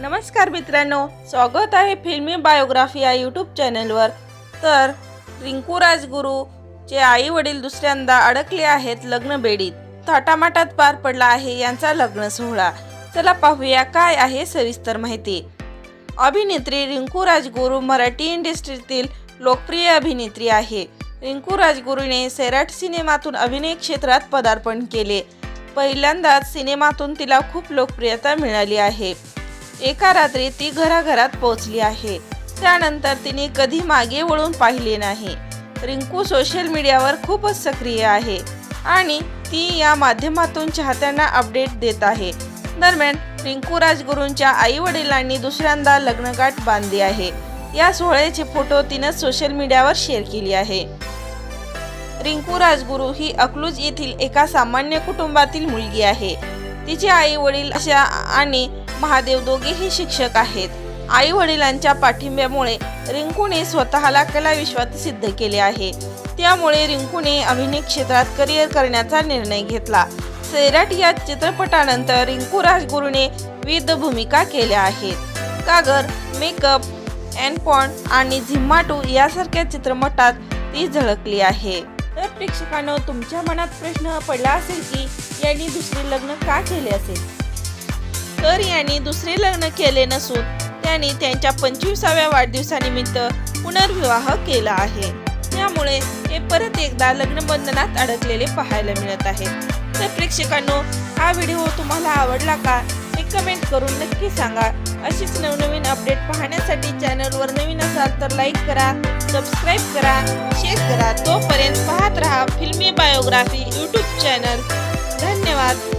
नमस्कार मित्रांनो स्वागत आहे फिल्मी बायोग्राफी या यूट्यूब चॅनलवर. तर रिंकू राजगुरूचे आई वडील दुसऱ्यांदा अडकले आहेत लग्न बेडीत थाटामाटात पार पडला आहे यांचा लग्न सोहळा. चला पाहूया काय आहे सविस्तर माहिती. अभिनेत्री रिंकू राजगुरू मराठी इंडस्ट्रीतील लोकप्रिय अभिनेत्री आहे. रिंकू राजगुरूने सैराट सिनेमातून अभिनय क्षेत्रात पदार्पण केले. पहिल्यांदाच सिनेमातून तिला खूप लोकप्रियता मिळाली आहे. एका रात्री ती घराघरात पोहोचली आहे. त्यानंतर तिने कधी मागे वळून पाहिले नाही. रिंकू सोशल मीडियावर खूपच सक्रिय आहे आणि ती या माध्यमातून चाहत्यांना अपडेट देत आहे. दरम्यान रिंकू राजगुरूंच्या आई वडिलांनी दुसऱ्यांदा लग्नगाठ बांधली आहे. या सोहळ्याचे फोटो तिनं सोशल मीडियावर शेअर केली आहे. रिंकू राजगुरू ही अकलूज येथील एका सामान्य कुटुंबातील मुलगी आहे. तिचे आई वडील अशा आणि महादेव दोघेही शिक्षक आहेत. आई वडिलांच्या पाठिंब्यामुळे रिंकूने स्वतःला कला विश्वात सिद्ध केले आहे. त्यामुळे रिंकूने अभिनय क्षेत्रात करिअर करण्याचा निर्णय घेतला. सैराट या चित्रपटानंतर रिंकू राजगुरूने विविध भूमिका केल्या आहेत. कागर मेकअप अँड आणि झिम्माटू यासारख्या चित्रपटात ती झळकली आहे. तर प्रेक्षकांनो तुमच्या मनात प्रश्न पडला असेल की यांनी दुसरे लग्न का केले असेल? तर यांनी दुसरे लग्न केले नसून त्यांनी त्यांच्या पंचवीसाव्या वाढदिवसानिमित्त पुनर्विवाह केला आहे. त्यामुळे हे परत एकदा लग्नबंधनात अडकलेले पाहायला मिळत आहे. तर प्रेक्षकांनो हा व्हिडिओ तुम्हाला आवडला का? हे कमेंट करून नक्की सांगा. अशीच नवनवीन अपडेट पाहण्यासाठी चॅनलवर नवीन असाल तर लाईक करा सबस्क्राईब करा शेअर करा. तोपर्यंत पाहत रहा फिल्मी बायोग्राफी यूट्यूब चॅनल धन्यवाद.